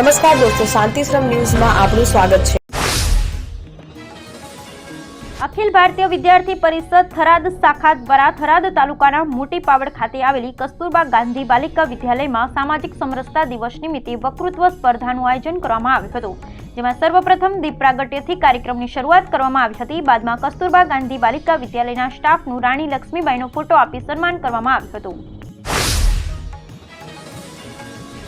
નમસ્કાર દોસ્તો, શાંતિશ્રમ ન્યૂઝમાં આપનું સ્વાગત છે. અખિલ ભારતીય વિદ્યાર્થી પરિષદ થરાદ શાખા દ્વારા થરાદ તાલુકાના મોટી પાવડ ખાતે આવેલી કસ્તુરબા ગાંધી બાલિકા વિદ્યાલયમાં સામાજિક સમરસતા દિવસ નિમિત્તે વક્તૃત્વ સ્પર્ધાનું આયોજન કરવામાં આવ્યું હતું. જેમાં સર્વપ્રથમ દીપ પ્રાગટ્યથી કાર્યક્રમની શરૂઆત કરવામાં આવી હતી. બાદમાં કસ્તુરબા ગાંધી બાલિકા વિદ્યાલયના સ્ટાફનું રાણી લક્ષ્મીબાઈનો ફોટો આપી સન્માન કરવામાં આવ્યું હતું.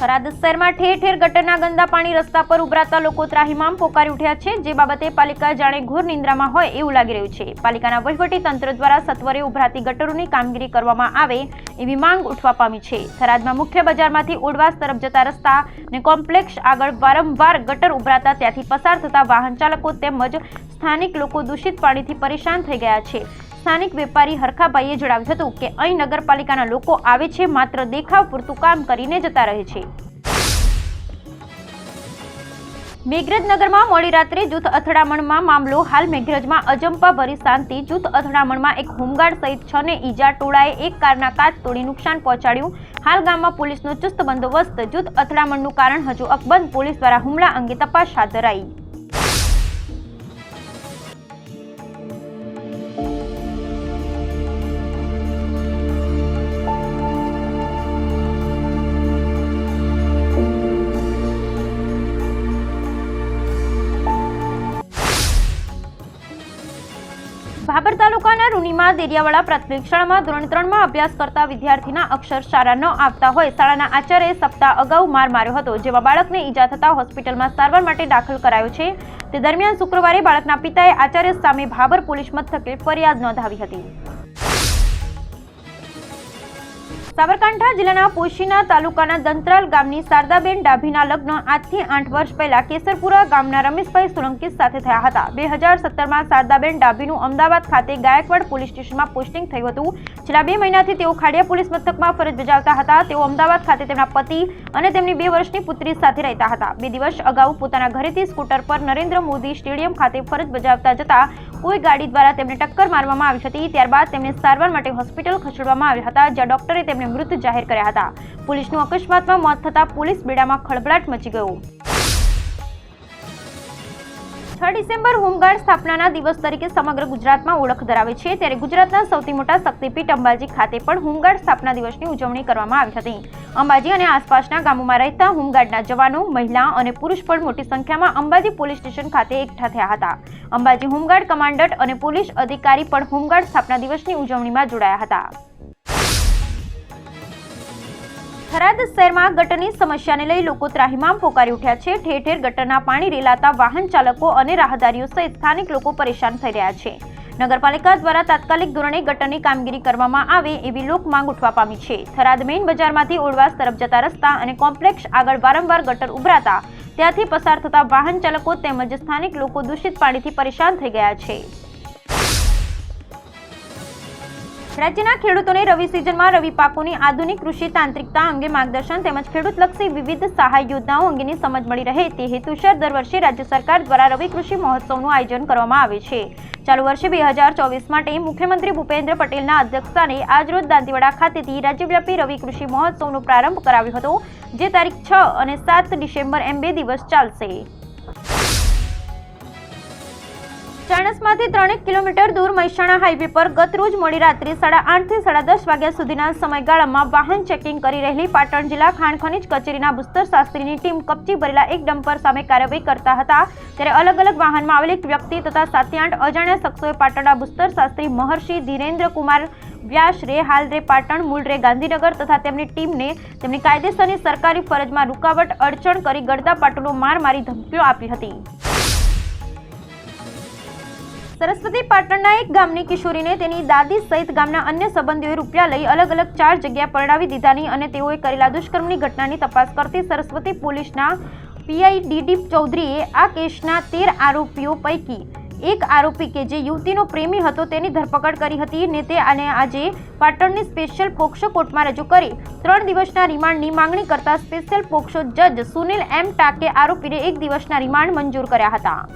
થરાદ શહેરમાં ઠેર ઠેર ગટરના ગંદા પાણી રસ્તા પર ઉભરાતા લોકો ત્રાહિમામ પોકારી ઉઠ્યા છે, જે બાબતે પાલિકા જાણે ઘોર નિંદ્રામાં હોય એવું લાગી રહ્યું છે. પાલિકાના વહીવટી તંત્ર દ્વારા સત્વરે ઉભરાતી ગટરોની કામગીરી કરવામાં આવે એવી માંગ ઉઠવા પામી છે. થરાદમાં મુખ્ય બજારમાંથી ઓડવાસ તરફ જતા રસ્તા ને કોમ્પ્લેક્ષ આગળ વારંવાર ગટર ઉભરાતા ત્યાંથી પસાર થતા વાહન ચાલકો તેમજ સ્થાનિક લોકો દૂષિત પાણીથી પરેશાન થઈ ગયા છે. સ્થાનિક વેપારી હરખાભાઈએ જણાવ્યું હતું કે અહીં નગરપાલિકાના લોકો આવે છે, માત્ર દેખાવ પૂરતું કામ કરીને જતા રહે છે. મેઘરજનગરમાં મોડી રાત્રે જૂથ અથડામણમાં મામલો, હાલ મેઘરજમાં અજંપા ભરી શાંતિ, જૂથ અથડામણમાં એક હોમગાર્ડ સહિત છ ને ઈજા ટોળાએ એક કારના કાચ તોડી નુકસાન પહોંચાડ્યું. હાલ ગામમાં પોલીસનો ચુસ્ત બંદોબસ્ત, જૂથ અથડામણનું કારણ હજુ અકબંધ, પોલીસ દ્વારા હુમલા અંગે તપાસ હાથ ધરાઈ. ભાબર તાલુકાના રૂનીમાં દેરિયાવાળા પ્રાથમિક શાળામાં ધોરણ ત્રણમાં અભ્યાસ કરતા વિદ્યાર્થીના અક્ષર સારા ન આવતા હોય શાળાના આચાર્યએ સપ્તાહ અગાઉ માર માર્યો હતો, જેમાં બાળકને ઈજા થતા હોસ્પિટલમાં સારવાર માટે દાખલ કરાયો છે. તે દરમિયાન શુક્રવારે બાળકના પિતાએ આચાર્ય સામે ભાબર પોલીસ મથકે ફરિયાદ નોંધાવી હતી. સાબરકાંઠા જિલ્લાના પોશીના તાલુકાના દંતરાલ ગામની શારદાબેન ડાભીના લગ્ન આજથી આઠ વર્ષ પહેલા કેસરપુરા ગામના રમેશભાઈ સોલંકી સાથે થયા હતા. બે હજાર સત્તરમાં શારદાબેન ડાભીનું અમદાવાદ ખાતે ગાયકવાડ પોલીસ સ્ટેશનમાં પોસ્ટિંગ થયું હતું. છેલ્લા બે મહિનાથી તેઓ ખાડિયા પોલીસ મથકમાં ફરજ બજાવતા હતા. તેઓ અમદાવાદ ખાતે તેમના પતિ અને તેમની બે વર્ષની પુત્રી સાથે રહેતા હતા. બે દિવસ અગાઉ પોતાના ઘરેથી સ્કૂટર પર નરેન્દ્ર મોદી સ્ટેડિયમ ખાતે ફરજ બજાવતા જતા કોઈ ગાડી દ્વારા તેમને ટક્કર મારવામાં આવી હતી. ત્યારબાદ તેમને સારવાર માટે હોસ્પિટલ ખસેડવામાં આવ્યા હતા, જ્યાં ડોક્ટરે તેમને મૃત જાહેર કર્યા હતા. પોલીસનું અકસ્માતમાં મોત થતા પોલીસ બેડામાં ખળભળાટ મચી ગયો. છ ડિસેમ્બર હોમગાર્ડ સ્થાપનાના દિવસ તરીકે સમગ્ર ગુજરાતમાં ઓળખ ધરાવે છે. ત્યારે ગુજરાતના સૌથી મોટા શક્તિપીઠ અંબાજી ખાતે પણ હોમગાર્ડ સ્થાપના દિવસની ઉજવણી કરવામાં આવી હતી. અંબાજી અને આસપાસના ગામોમાં રહેતા હોમગાર્ડના જવાનો, મહિલા અને પુરુષ પણ મોટી સંખ્યામાં અંબાજી પોલીસ સ્ટેશન ખાતે એકઠા થયા હતા. અંબાજી હોમગાર્ડ કમાન્ડન્ટ અને પોલીસ અધિકારી પણ હોમગાર્ડ સ્થાપના દિવસની ઉજવણીમાં જોડાયા હતા. થરાદ શહેરમાં ગટરની સમસ્યાને લઈ લોકો ત્રાહિમામ પોકારી ઉઠ્યા છે. ઠેર ઠેર ગટરના પાણી રેલાતા વાહન ચાલકો અને રાહદારીઓ સહિત સ્થાનિક લોકો પરેશાન થઈ રહ્યા છે. નગરપાલિકા દ્વારા તાત્કાલિક ધોરણે ગટરની કામગીરી કરવામાં આવે એવી લોક માંગ ઉઠવા પામી છે. થરાદ મેઇન બજારમાંથી ઓળવાસ તરફ જતા રસ્તા અને કોમ્પ્લેક્ષ આગળ વારંવાર ગટર ઉભરાતા ત્યાંથી પસાર થતા વાહન ચાલકો તેમજ સ્થાનિક લોકો દૂષિત પાણીથી પરેશાન થઈ ગયા છે. રાજ્યના ખેડૂતોને રવિ સિઝનમાં રવિ પાકોની આધુનિક કૃષિ તાંત્રિકતા અંગે માર્ગદર્શન તેમજ ખેડૂતલક્ષી વિવિધ સહાય યોજનાઓ અંગેની સમજ મળી રહે તે હેતુસર દર વર્ષે રાજ્ય સરકાર દ્વારા રવિ કૃષિ મહોત્સવનું આયોજન કરવામાં આવે છે. ચાલુ વર્ષે બે હજાર ચોવીસ માટે મુખ્યમંત્રી ભૂપેન્દ્ર પટેલના અધ્યક્ષસ્થાને આજરોજ દાંતીવાડા ખાતેથી રાજ્યવ્યાપી રવિ કૃષિ મહોત્સવનો પ્રારંભ કરાવ્યો હતો, જે તારીખ છ અને સાત ડિસેમ્બર એમ બે દિવસ ચાલશે. ચાણસમાંથી ત્રણેક કિલોમીટર દૂર મહેસાણા હાઈવે પર ગત રોજ મોડી રાત્રે સાડા આઠથી સાડા દસ વાગ્યા સુધીના સમયગાળામાં વાહન ચેકિંગ કરી રહેલી પાટણ જિલ્લા ખાણ ખનીજ કચેરીના ભૂસ્તર શાસ્ત્રીની ટીમ કપચી ભરેલા એક ડમ્પર સામે કાર્યવાહી કરતા હતા. ત્યારે અલગ અલગ વાહનમાં આવેલી એક વ્યક્તિ તથા સાતથી આઠ અજાણ્યા શખ્સોએ પાટણના ભૂસ્તર શાસ્ત્રી મહર્ષિ ધીરેન્દ્ર કુમાર વ્યાસ રે, હાલ રે પાટણ, મૂળ રે ગાંધીનગર તથા તેમની ટીમને તેમની કાયદેસરની સરકારી ફરજમાં રૂકાવટ અડચણ કરી ગળદા પાટોનો માર મારી ધમકીઓ આપી હતી. સરસ્વતી પાટણના એક ગામની કિશોરીને તેની દાદી સહિત ગામના અન્ય સંબંધીઓએ રૂપિયા લઈ અલગ અલગ ચાર જગ્યા પરણાવી દીધાની અને તેઓએ કરેલા દુષ્કર્મની ઘટનાની તપાસ કરતી સરસ્વતી પોલીસના પીઆઈ ડીડી ચૌધરીએ આ કેસના તેર આરોપીઓ પૈકી એક આરોપી કે જે યુવતીનો પ્રેમી હતો તેની ધરપકડ કરી હતી ને તે અને આજે પાટણની સ્પેશિયલ પોક્સો કોર્ટમાં રજૂ કરી. ત્રણ દિવસના રિમાન્ડની માંગણી કરતા સ્પેશિયલ પોક્સો જજ સુનિલ એમ ટાકે આરોપીને એક દિવસના રિમાન્ડ મંજૂર કર્યા હતા.